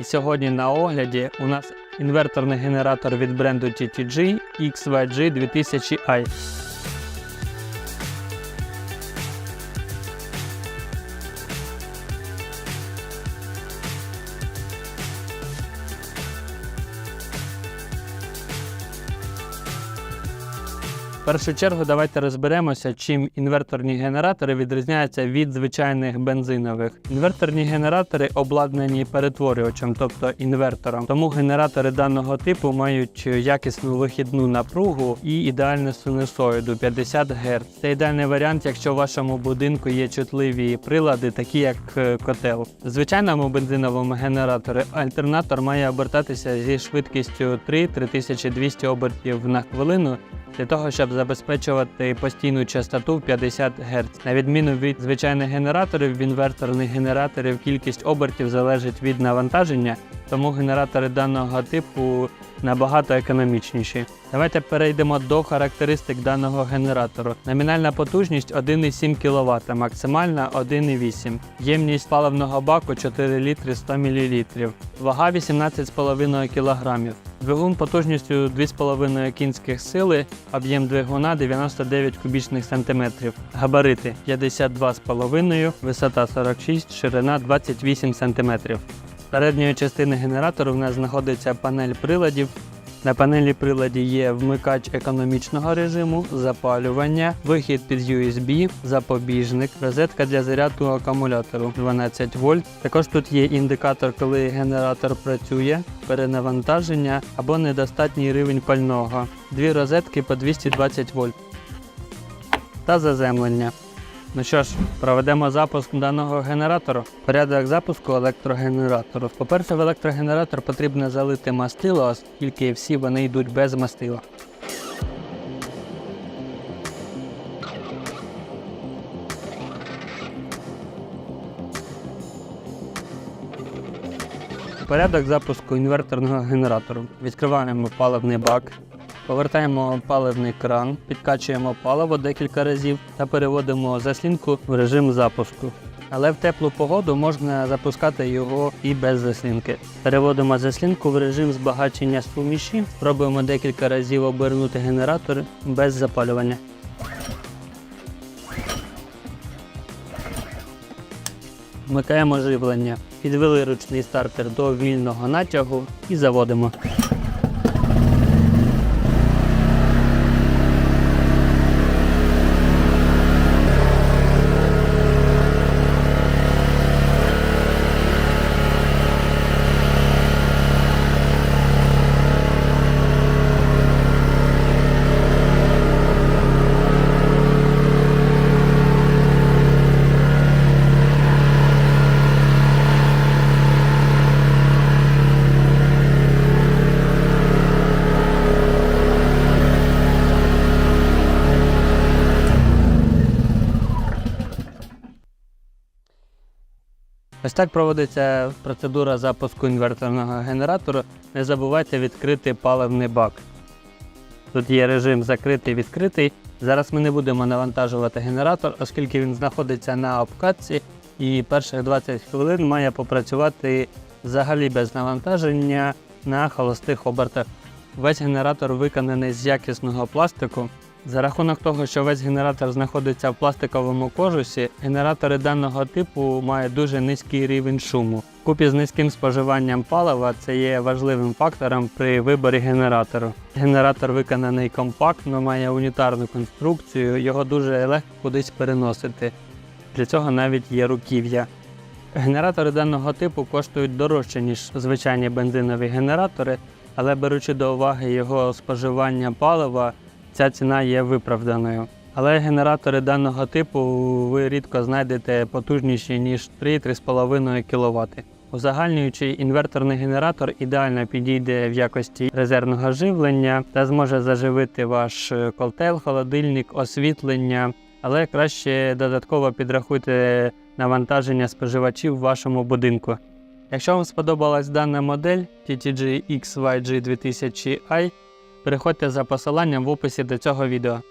І сьогодні на огляді у нас інверторний генератор від бренду TTG XYG 2000i. В першу чергу давайте розберемося, чим інверторні генератори відрізняються від звичайних бензинових. Інверторні генератори обладнані перетворювачем, тобто інвертором. Тому генератори даного типу мають якісну вихідну напругу і ідеальну синусоїду 50 Гц. Це ідеальний варіант, якщо в вашому будинку є чутливі прилади, такі як е, котел. В звичайному бензиновому генераторі альтернатор має обертатися зі швидкістю 3-3200 обертів на хвилину для того, щоб забезпечувати постійну частоту в 50 Гц. На відміну від звичайних генераторів, в інверторних генераторів кількість обертів залежить від навантаження, тому генератори даного типу набагато економічніші. Давайте перейдемо до характеристик даного генератору. Номінальна потужність 1,7 кВт, максимальна 1,8. Ємність паливного баку 4 літри 100 мл. Вага 18,5 кг. Двигун потужністю 2,5 кінських сили, об'єм двигуна 99 кубічних сантиметрів. Габарити 52,5, висота 46, ширина 28 сантиметрів. Передньої частини генератору в нас знаходиться панель приладів. На панелі приладі є вмикач економічного режиму, запалювання, вихід під USB, запобіжник, розетка для заряду акумулятору 12 вольт. Також тут є індикатор, коли генератор працює, перенавантаження або недостатній рівень пального. Дві розетки по 220 вольт та заземлення. Ну що ж, проведемо запуск даного генератора. Порядок запуску електрогенератору. По-перше, в електрогенератор потрібно залити мастило, оскільки всі вони йдуть без мастила. Порядок запуску інверторного генератору. Відкриваємо паливний бак, Повертаємо паливний кран, підкачуємо паливо декілька разів та переводимо заслінку в режим запуску. Але в теплу погоду можна запускати його і без заслінки. Переводимо заслінку в режим збагачення суміші, спробуємо декілька разів обернути генератор без запалювання. Вмикаємо живлення, підвели ручний стартер до вільного натягу і заводимо. Ось так проводиться процедура запуску інверторного генератора. Не забувайте відкрити паливний бак. Тут є режим закритий відкритий. Зараз ми не будемо навантажувати генератор, оскільки він знаходиться на обкатці і перших 20 хвилин має попрацювати взагалі без навантаження на холостих обертах. Весь генератор виконаний з якісного пластику. За рахунок того, що весь генератор знаходиться в пластиковому кожусі, генератори даного типу мають дуже низький рівень шуму. Купі з низьким споживанням палива це є важливим фактором при виборі генератору. Генератор виконаний компактно, має унітарну конструкцію, його дуже легко кудись переносити. Для цього навіть є руків'я. Генератори даного типу коштують дорожче, ніж звичайні бензинові генератори, але беручи до уваги його споживання палива, ця ціна є виправданою. Але генератори даного типу ви рідко знайдете потужніші, ніж 3-3,5 кВт. Узагальнюючий інверторний генератор ідеально підійде в якості резервного живлення та зможе заживити ваш е, котел, холодильник, освітлення, але краще додатково підрахуйте навантаження споживачів в вашому будинку. Якщо вам сподобалась дана модель TTG XYG 2000i, переходьте за посиланням в описі до цього відео.